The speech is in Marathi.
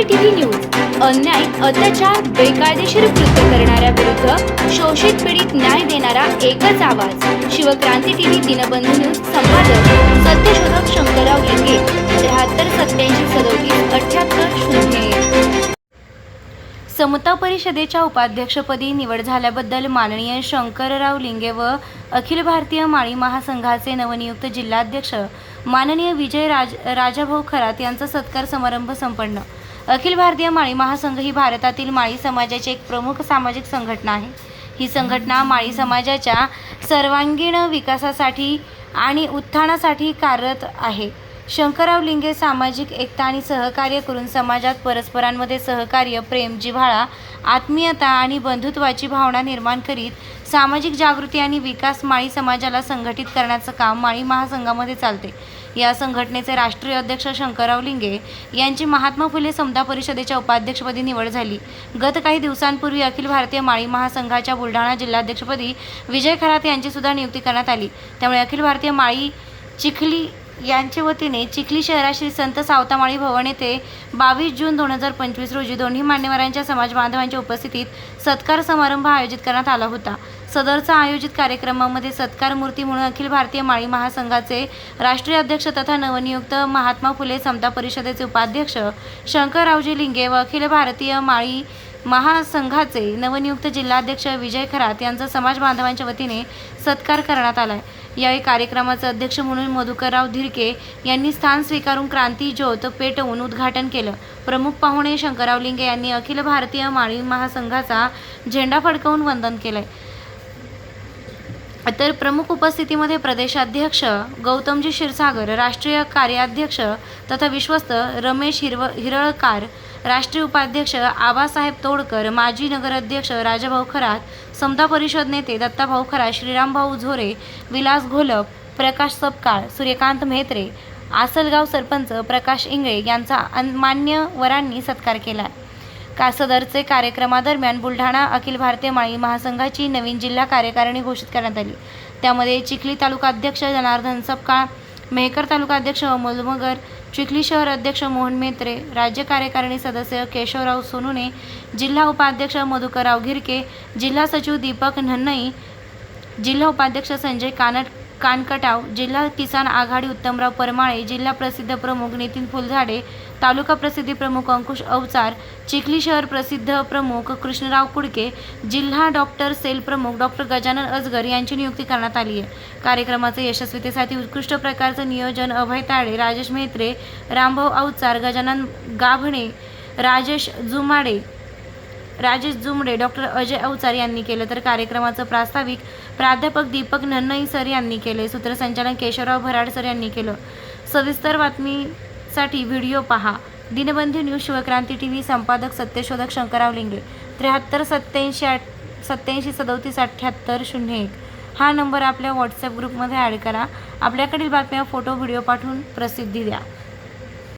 शिवक्रांती टीव्ही न्यूज अन्याय अत्याचार बेकायदेशीर कृत्य करणाऱ्या विरुद्ध शोषित पीडित न्याय देणारा एकच आवाज. शिवक्रांती टीव्ही दिनबंधू न्यूज संपादक सत्यशोधक शंकरराव लिंगे त्र्याहत्तर सत्याऐंशी सदोतीस अठ्याहत्तर शून्य समता परिषदेच्या उपाध्यक्षपदी निवड झाल्याबद्दल माननीय शंकरराव लिंगे व अखिल भारतीय माळी महासंघाचे नवनियुक्त जिल्हाध्यक्ष माननीय विजय राज राजाभाऊ खरात यांचा सत्कार समारंभ संपन्न. अखिल भारतीय माळी महासंघ ही भारतातील माळी समाजाची एक प्रमुख सामाजिक संघटना आहे. ही संघटना माळी समाजाच्या सर्वांगीण विकासासाठी आणि उत्थानासाठी कार्यरत आहे. शंकरराव लिंगे सामाजिक एकता आणि सहकार्य करून समाजात परस्परांमध्ये सहकार्य प्रेम जिव्हाळा आत्मीयता आणि बंधुत्वाची भावना निर्माण करीत सामाजिक जागृती आणि विकास माळी समाजाला संघटित करण्याचं काम माळी महासंघामध्ये चालते. या संघटनेचे राष्ट्रीय अध्यक्ष शंकरराव लिंगे यांची महात्मा फुले समता परिषदेच्या उपाध्यक्षपदी निवड झाली. गत काही दिवसांपूर्वी अखिल भारतीय माळी महासंघाच्या बुलढाणा जिल्हाध्यक्षपदी विजय खरात यांची सुद्धा नियुक्ती करण्यात आली. त्यामुळे अखिल भारतीय माळी चिखली यांच्या वतीने चिखली शहरात श्री संत सावतामाळी भवन येथे बावीस जून दोन हजार पंचवीस रोजी दोन्ही मान्यवरांच्या समाज बांधवांच्या उपस्थितीत सत्कार समारंभ आयोजित करण्यात आला होता. सदरचा आयोजित कार्यक्रमामध्ये सत्कार मूर्ती म्हणून अखिल भारतीय माळी महासंघाचे राष्ट्रीय अध्यक्ष तथा नवनियुक्त महात्मा फुले समता परिषदेचे उपाध्यक्ष शंकररावजी लिंगे व अखिल भारतीय माळी महासंघाचे नवनियुक्त जिल्हाध्यक्ष विजय खरात यांचा समाज बांधवांच्या वतीने सत्कार करण्यात आला यावेळी कार्यक्रमाचे अध्यक्ष म्हणून मधुकरराव धिरके यांनी स्थान स्वीकारून क्रांती ज्योत पेटवून उद्घाटन केलं. प्रमुख पाहुणे शंकरराव लिंगे यांनी अखिल भारतीय माळी महासंघाचा झेंडा फडकवून वंदन केलंय. तर प्रमुख उपस्थितीमध्ये प्रदेशाध्यक्ष गौतमजी क्षीरसागर राष्ट्रीय कार्याध्यक्ष तथा विश्वस्त रमेश हिरव हिरळकार राष्ट्रीय उपाध्यक्ष आबासाहेब तोडकर माजी नगराध्यक्ष राजाभाऊ खरात समता परिषद नेते दत्ताभाऊ खरात श्रीरामभाऊ झोरे विलास घोलप प्रकाश सपकाळ सूर्यकांत म्हेत्रे आसलगाव सरपंच प्रकाश इंगळे यांचा अन- मान्यवरांनी सत्कार केला. का सदरचे कार्यक्रमादरम्यान बुलढाणा अखिल भारतीय माळी महासंघाची नवीन जिल्हा कार्यकारिणी घोषित करण्यात आली. त्यामध्ये चिखली तालुका अध्यक्ष जनार्दन सपकाळ मेहकर तालुका अध्यक्ष अमोल मगर चिखली शहर अध्यक्ष मोहन मेत्रे राज्य कार्यकारिणी सदस्य केशवराव सोनुने जिल्हा उपाध्यक्ष मधुकरराव घिरके जिल्हा सचिव दीपक नन्नई जिल्हा उपाध्यक्ष संजय कानट कानकटाव जिल्हा किसान आघाडी उत्तमराव परमाळे जिल्हा प्रसिद्ध प्रमुख नितीन फुलझाडे तालुका प्रसिद्धी प्रमुख अंकुश अवचार चिखली शहर प्रसिद्ध प्रमुख कृष्णराव कुडके जिल्हा डॉक्टर सेल प्रमुख डॉक्टर गजानन अजगर यांची नियुक्ती करण्यात आली आहे. कार्यक्रमाचे यशस्वीतेसाठी उत्कृष्ट प्रकारचं नियोजन अभय ताळे राजेश मेहत्रे रामभाऊ अवचार गजानन गाभणे राजेश जुमाडे राजेश जुमडे डॉक्टर अजय अवचार यांनी केलं. तर कार्यक्रमाचं प्रास्ताविक प्राध्यापक दीपक नन्नई सर यांनी केले सूत्रसंचालन केशवराव भराड सर यांनी केलं. सविस्तर बातमीसाठी व्हिडिओ पहा. Dinbandhu news Shivkranti T V संपादक सत्यशोधक शंकरराव लिंगे त्र्याहत्तर सत्याऐंशी आठ सत्याऐंशी सदोतीस अठ्ठ्याहत्तर शून्य एक. हा नंबर आपल्या व्हॉट्सअप ग्रुपमध्ये ॲड करा. आपल्याकडील बातम्या फोटो व्हिडिओ पाठवून प्रसिद्धी द्या.